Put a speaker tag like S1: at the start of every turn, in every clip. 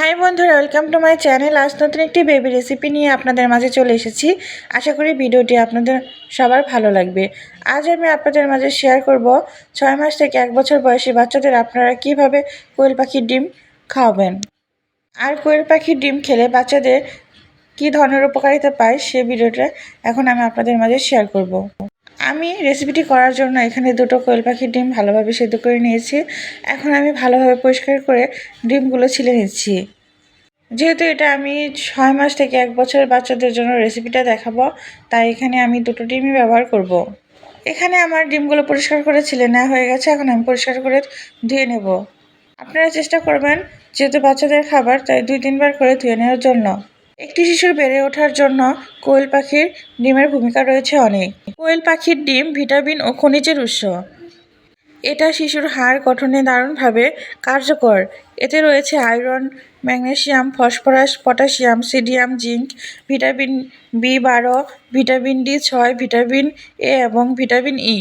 S1: High বন্ধুরা welcome to my channel আজ নতুন একটি বেবি রেসিপি নিয়ে আপনাদের মাঝে চলে এসেছি। আশা করি ভিডিওটি আপনাদের সবার ভালো লাগবে। আজ আমি আপনাদের মাঝে শেয়ার করব ছয় মাস থেকে এক বছর বয়সী বাচ্চাদের আপনারা কীভাবে কোয়েল পাখির ডিম খাওয়াবেন। আর কোয়েল পাখির ডিম খেলে বাচ্চাদের কী ধরনের উপকারিতা পায় সে ভিডিওটা এখন আমি আপনাদের মাঝে শেয়ার করব। আমি রেসিপিটি করার জন্য এখানে দুটো কোয়েল পাখির ডিম ভালোভাবে সেদ্ধ করে নিয়েছি। এখন আমি ভালোভাবে পরিষ্কার করে ডিমগুলো ছিলে নিচ্ছি। যেহেতু এটা আমি ছয় মাস থেকে এক বছরের বাচ্চাদের জন্য রেসিপিটা দেখাবো, তাই এখানে আমি দুটো ডিমই ব্যবহার করব। এখানে আমার ডিমগুলো পরিষ্কার করে ছিলে নেওয়া হয়ে গেছে, এখন আমি পরিষ্কার করে ধুয়ে নেব। আপনারা চেষ্টা করবেন, যেহেতু বাচ্চাদের খাবার, তাই দুই তিনবার করে ধুয়ে নেওয়ার জন্য। একটি শিশুর বেড়ে ওঠার জন্য কোয়েল পাখির ডিমের ভূমিকা রয়েছে অনেক। কোয়েল পাখির ডিম, ভিটামিন ও খনিজের উৎস। এটা শিশুর হাড় গঠনে দারুণভাবে কার্যকর। এতে রয়েছে iron, magnesium, phosphorus, potassium, sodium, zinc, vitamin B বারো, ভিটামিন ডি ছয়, ভিটামিন এ এবং ভিটামিন ই,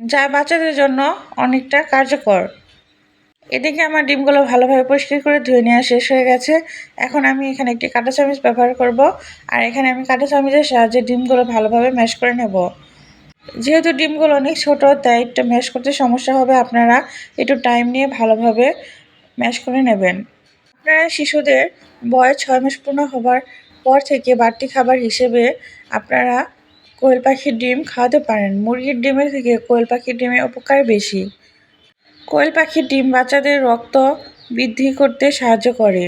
S1: যা বাচ্চাদের জন্য অনেকটা কার্যকর। এদিকে আমার ডিমগুলো ভালোভাবে পরিষ্কার করে ধুয়ে নেওয়া শেষ হয়ে গেছে। এখন আমি এখানে একটি কাঁটা চামচ ব্যবহার করব আর এখানে আমি কাঁটা চামচের সাহায্যে ডিমগুলো ভালোভাবে ম্যাশ করে নেব। যেহেতু ডিমগুলো অনেক ছোট, তাই একটু ম্যাশ করতে সমস্যা হবে। আপনারা একটু টাইম নিয়ে ভালোভাবে ম্যাশ করে নেবেন। আপনারা শিশুদের বয়স ছয় মাস পূর্ণ হবার পর থেকে বাড়তি খাবার হিসেবে আপনারা কোয়েল পাখির ডিম খাওয়াতে পারেন। মুরগির ডিমের থেকে কোয়েল পাখির ডিমের উপকার বেশি। কোয়েল পাখির ডিম বাচ্চাদের রক্ত বৃদ্ধি করতে সাহায্য করে।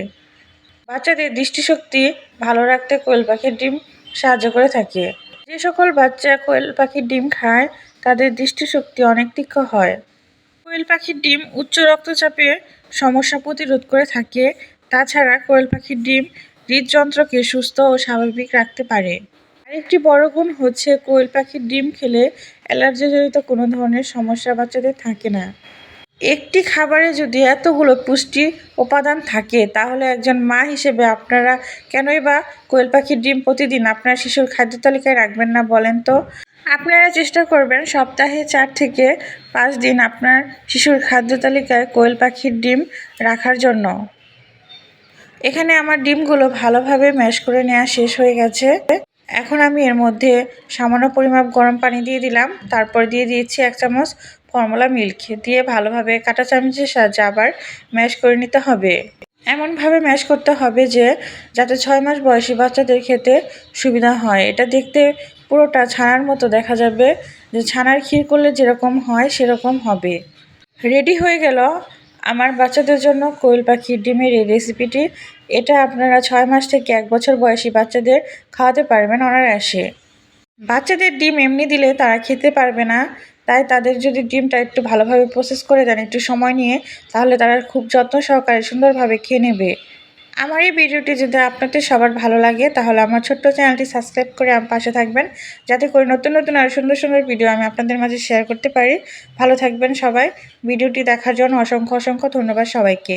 S1: বাচ্চাদের দৃষ্টিশক্তি ভালো রাখতে কোয়েল পাখির ডিম সাহায্য করে থাকে। যে সকল বাচ্চা কোয়েল পাখির ডিম খায়, তাদের দৃষ্টিশক্তি অনেক তীক্ষ্ণ হয়। কোয়েল পাখির ডিম উচ্চ রক্তচাপে সমস্যা প্রতিরোধ করে থাকে। তাছাড়া কোয়েল পাখির ডিম হৃদযন্ত্রকে সুস্থ ও স্বাভাবিক রাখতে পারে। আরেকটি বড় গুণ হচ্ছে কোয়েল পাখির ডিম খেলে অ্যালার্জিজনিত কোনো ধরনের সমস্যা বাচ্চাদের থাকে না। একটি খাবারে যদি এতগুলো পুষ্টি উপাদান থাকে, তাহলে একজন মা হিসেবে আপনারা কেনই বা কোয়েল পাখির ডিম প্রতিদিন আপনার শিশুর খাদ্য তালিকায় রাখবেন না বলেন তো? আপনারা চেষ্টা করবেন সপ্তাহে চার থেকে পাঁচ দিন আপনার শিশুর খাদ্য তালিকায় কোয়েল পাখির ডিম রাখার জন্য। এখানে আমার ডিমগুলো ভালোভাবে ম্যাশ করে নেওয়া শেষ হয়ে গেছে। এখন আমি এর মধ্যে সামান্য পরিমাপ গরম পানি দিয়ে দিলাম। তারপর দিয়ে দিয়েছি এক চামচ ফর্মুলা মিল্ক দিয়ে ভালোভাবে কাঁটা চামচের সাহায্যে আবার ম্যাশ করে নিতে হবে। এমনভাবে ম্যাশ করতে হবে যে, যাতে ছয় মাস বয়সী বাচ্চাদের খেতে সুবিধা হয়। এটা দেখতে পুরোটা ছানার মতো দেখা যাবে যে, ছানার ক্ষীর করলে যেরকম হয় সেরকম হবে। রেডি হয়ে গেল আমার বাচ্চাদের জন্য কোয়েল পাখির ডিমের এই রেসিপিটি এটা আপনারা ছয় মাস থেকে এক বছর বয়সী বাচ্চাদের খাওয়াতে পারবেন অনায়াসে। বাচ্চাদের ডিম এমনি দিলে তারা খেতে পারবে না। তাই তাদের যদি ডিমটা একটু ভালোভাবে প্রসেস করে দেন, একটু সময় নিয়ে, তাহলে তারা খুব যত্ন সহকারে সুন্দরভাবে খেয়ে নেবে। আমার এই ভিডিওটি যদি আপনাদের সবার ভালো লাগে, তাহলে আমার ছোট্ট চ্যানেলটি সাবস্ক্রাইব করে আমার পাশে থাকবেন। যাতে করে নতুন নতুন আর সুন্দর সুন্দর ভিডিও আমি আপনাদের মাঝে শেয়ার করতে পারি। ভালো থাকবেন সবাই। ভিডিওটি দেখার জন্য অসংখ্য অসংখ্য ধন্যবাদ সবাইকে।